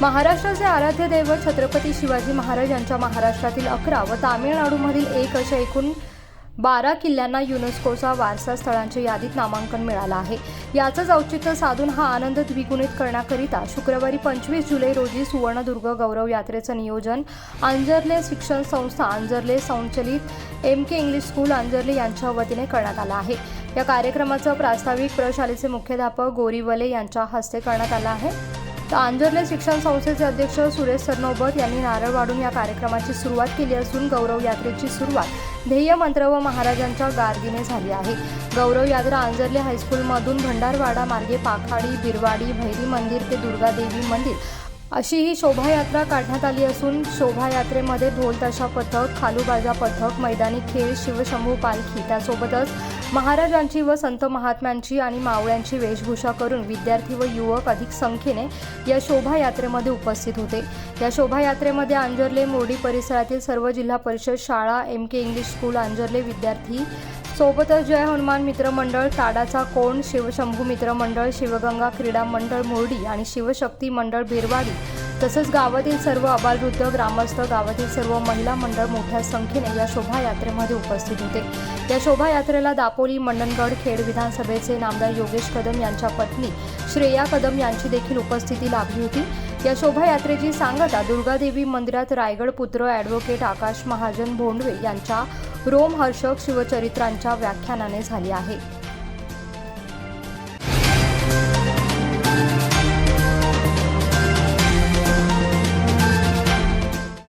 महाराष्ट्राचे आराध्य दैवत छत्रपती शिवाजी महाराज यांच्या महाराष्ट्रातील अकरा व तामिळनाडूमधील एक अशा एकूण बारा किल्ल्यांना युनेस्कोचा वारसा स्थळांच्या यादीत नामांकन मिळालं आहे. याचंच औचित्य साधून हा आनंद द्विगुणित करण्याकरिता शुक्रवारी पंचवीस जुलै रोजी सुवर्णदुर्ग गौरव यात्रेचं नियोजन आंजर्ले शिक्षण संस्था आंजर्ले संचलित M K English school Anjarle यांच्या वतीने करण्यात आलं आहे. या कार्यक्रमाचं प्रास्ताविक प्रशालेचे मुख्याध्यापक गोरीवले यांच्या हस्ते करण्यात आलं आहे. तर आंजर्ले शिक्षण संस्थेचे अध्यक्ष सुरेश सरनोबत यांनी नारळ वाढून या कार्यक्रमाची सुरुवात केली असून गौरव यात्रेची सुरुवात ध्येय मंत्र व महाराजांच्या गार्गीने झाली आहे. गौरव यात्रा आंजर्ले हायस्कूलमधून भंडारवाडा मार्गे पाखाडी बिरवाडी भैरी मंदिर ते दुर्गादेवी मंदिर अशी ही शोभायात्रा काढण्यात आली असून शोभायात्रेमध्ये ढोलताशा पथक खालूबाजा पथक मैदानी खेळ शिवशंभू पालखी त्यासोबतच महाराजांची व संत महात्म्यांची आणि मावळ्यांची वेशभूषा करून विद्यार्थी व युवक अधिक संख्येने या शोभायात्रेमध्ये उपस्थित होते. या शोभायात्रेमध्ये आंजर्ले मोर्डी परिसरातील सर्व जिल्हा परिषद शाळा M K English school Anjarle विद्यार्थी सोबतच जय हनुमान मित्रमंडळ ताडाचा कोण शिवशंभू मित्रमंडळ शिवगंगा क्रीडा मंडळ मोर्डी आणि शिवशक्ती मंडळ बिरवाडी तसंच गावातील सर्व अबालवृद्ध ग्रामस्थ गावातील सर्व महिला मंडळ मोठ्या संख्येने या शोभायात्रेमध्ये उपस्थित होते. या शोभायात्रेला दापोली मंडणगड खेड विधानसभेचे नामदार योगेश कदम यांच्या पत्नी श्रेया कदम यांची देखील उपस्थिती लाभली होती. या शोभायात्रेची सांगता दुर्गादेवी मंदिरात रायगड पुत्र ॲडव्होकेट आकाश महाजन भोंडवे यांच्या रोमहर्षक शिवचरित्रांच्या व्याख्यानाने झाली आहे.